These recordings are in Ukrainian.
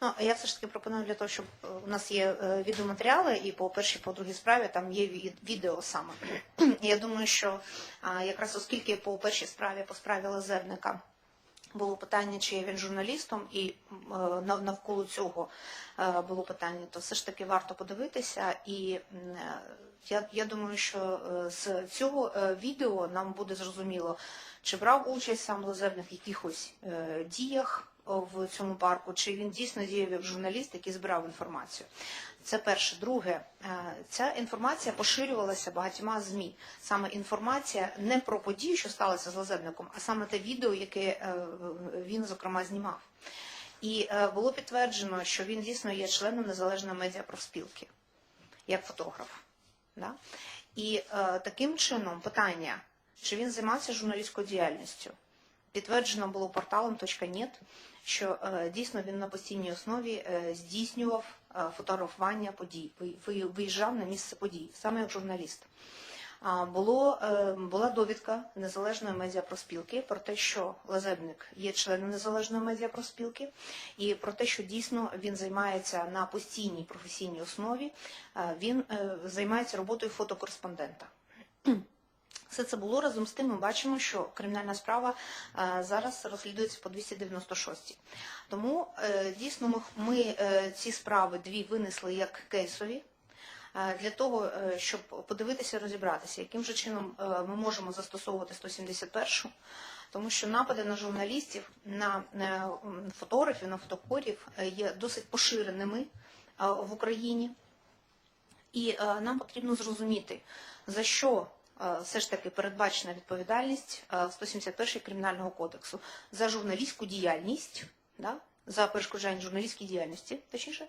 Ну, я все ж таки пропоную для того, щоб е, у нас є е, відеоматеріали, і по першій, по другій справі там є відео саме. Я думаю, що якраз оскільки по першій справі, по справі Лазерника, було питання, чи є він журналістом, і е, нав- навколо цього було питання, то все ж таки варто подивитися. І я, я думаю, що з цього відео нам буде зрозуміло, чи брав участь сам Лазерник в якихось діях в цьому парку, чи він дійсно діяв як журналіст, який збирав інформацію. Це перше. Друге, е, ця інформація поширювалася багатьма ЗМІ. Саме інформація не про подію, що сталося з Лазерником, а саме те відео, яке е, він, зокрема, знімав. І е, було підтверджено, що він дійсно є членом незалежної медіапрофспілки, як фотограф. Да? І таким чином питання, чи він займався журналістською діяльністю, підтверджено було порталом .нет, що е, дійсно він на постійній основі е, здійснював е, фотографування подій, ви- ви- виїжджав на місце подій, саме як журналіст. Було, була довідка незалежної медіапроспілки про те, що Лазебник є членом незалежної медіапроспілки, і про те, що дійсно він займається на постійній професійній основі, він займається роботою фотокореспондента. Все це було разом з тим. Ми бачимо, що кримінальна справа е, зараз розслідується по 296. Тому е, дійсно ми, е, ці справи дві винесли як кейсові. Для того, щоб подивитися, розібратися, яким же чином ми можемо застосовувати 171, тому що напади на журналістів, на фотографів, на фотокорів є досить поширеними в Україні. І нам потрібно зрозуміти, за що все ж таки передбачена відповідальність е, 171 Кримінального кодексу за журналістську діяльність, да, за перешкоджання журналістській діяльності, точніше,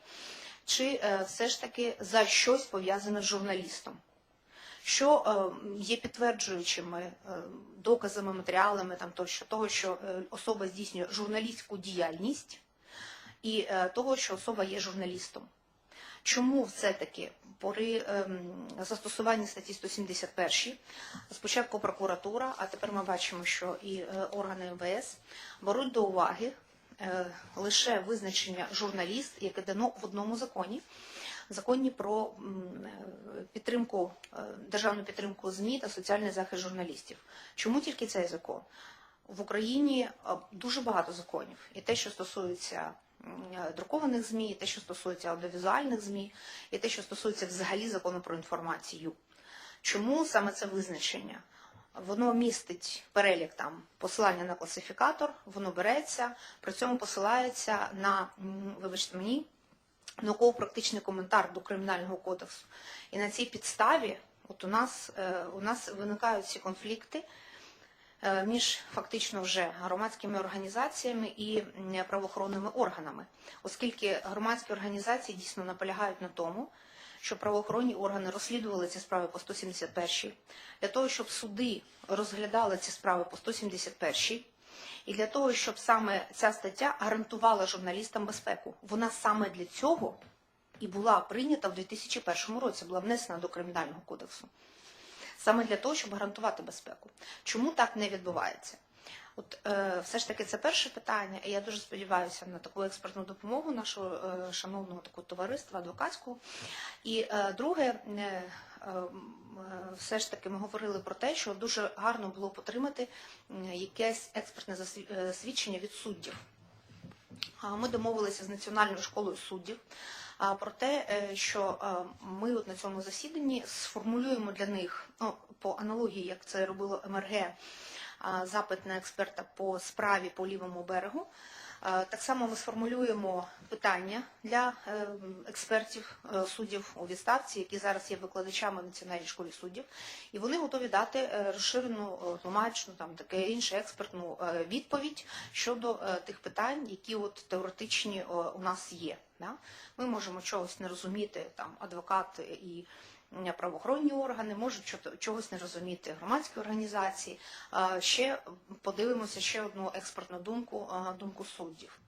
чи е, все ж таки за щось пов'язане з журналістом. Що е, є підтверджуючими е, доказами, матеріалами там тощо того, що е, особа здійснює журналістську діяльність, і е, того, що особа є журналістом. Чому все-таки при ем, застосуванні статті 171 спочатку прокуратура, а тепер ми бачимо, що і е, органи МВС беруть до уваги е, лише визначення журналіст, яке дано в одному законі, законі про е, підтримку, державну підтримку ЗМІ та соціальний захист журналістів. Чому тільки цей закон? В Україні е, дуже багато законів, і те, що стосується е, друкованих ЗМІ, і те, що стосується аудіовізуальних ЗМІ, і те, що стосується взагалі закону про інформацію. Чому саме це визначення? Воно містить перелік там посилання на класифікатор, воно береться, при цьому посилається на, вибачте мені, науково-практичний коментар до кримінального кодексу. І на цій підставі, от у нас, е, у нас виникають ці конфлікти між фактично вже громадськими організаціями і правоохоронними органами, оскільки громадські організації дійсно наполягають на тому, щоб правоохоронні органи розслідували ці справи по 171 для того, щоб суди розглядали ці справи по 171 і для того, щоб саме ця стаття гарантувала журналістам безпеку. Вона саме для цього і була прийнята в 2001 році, була внесена до Кримінального кодексу. Саме для того, щоб гарантувати безпеку. Чому так не відбувається? От е, все ж таки це перше питання, і я дуже сподіваюся на таку експертну допомогу нашого е, шановного такого товариства адвокатського. І е, друге, е, е, все ж таки ми говорили про те, що дуже гарно було б отримати якесь експертне засві- е, від суддів. Ми домовилися з Національною школою суддів про те, е, що ми от на цьому засіданні сформулюємо для них ну, по аналогії, як це робило МРГ, запит на експерта по справі по лівому берегу. Так само ми сформулюємо питання для е, експертів е, суддів у відставці, які зараз є викладачами в Національній школі суддів, і вони готові дати е, розширену тлумачну, там таке інше експертну відповідь щодо тих питань, які от теоретичні у нас є. Ми можемо чогось не розуміти, там адвокат і правоохоронні органи можуть чогось не розуміти громадські організації. Ще подивимося ще одну експертну думку, думку суддів.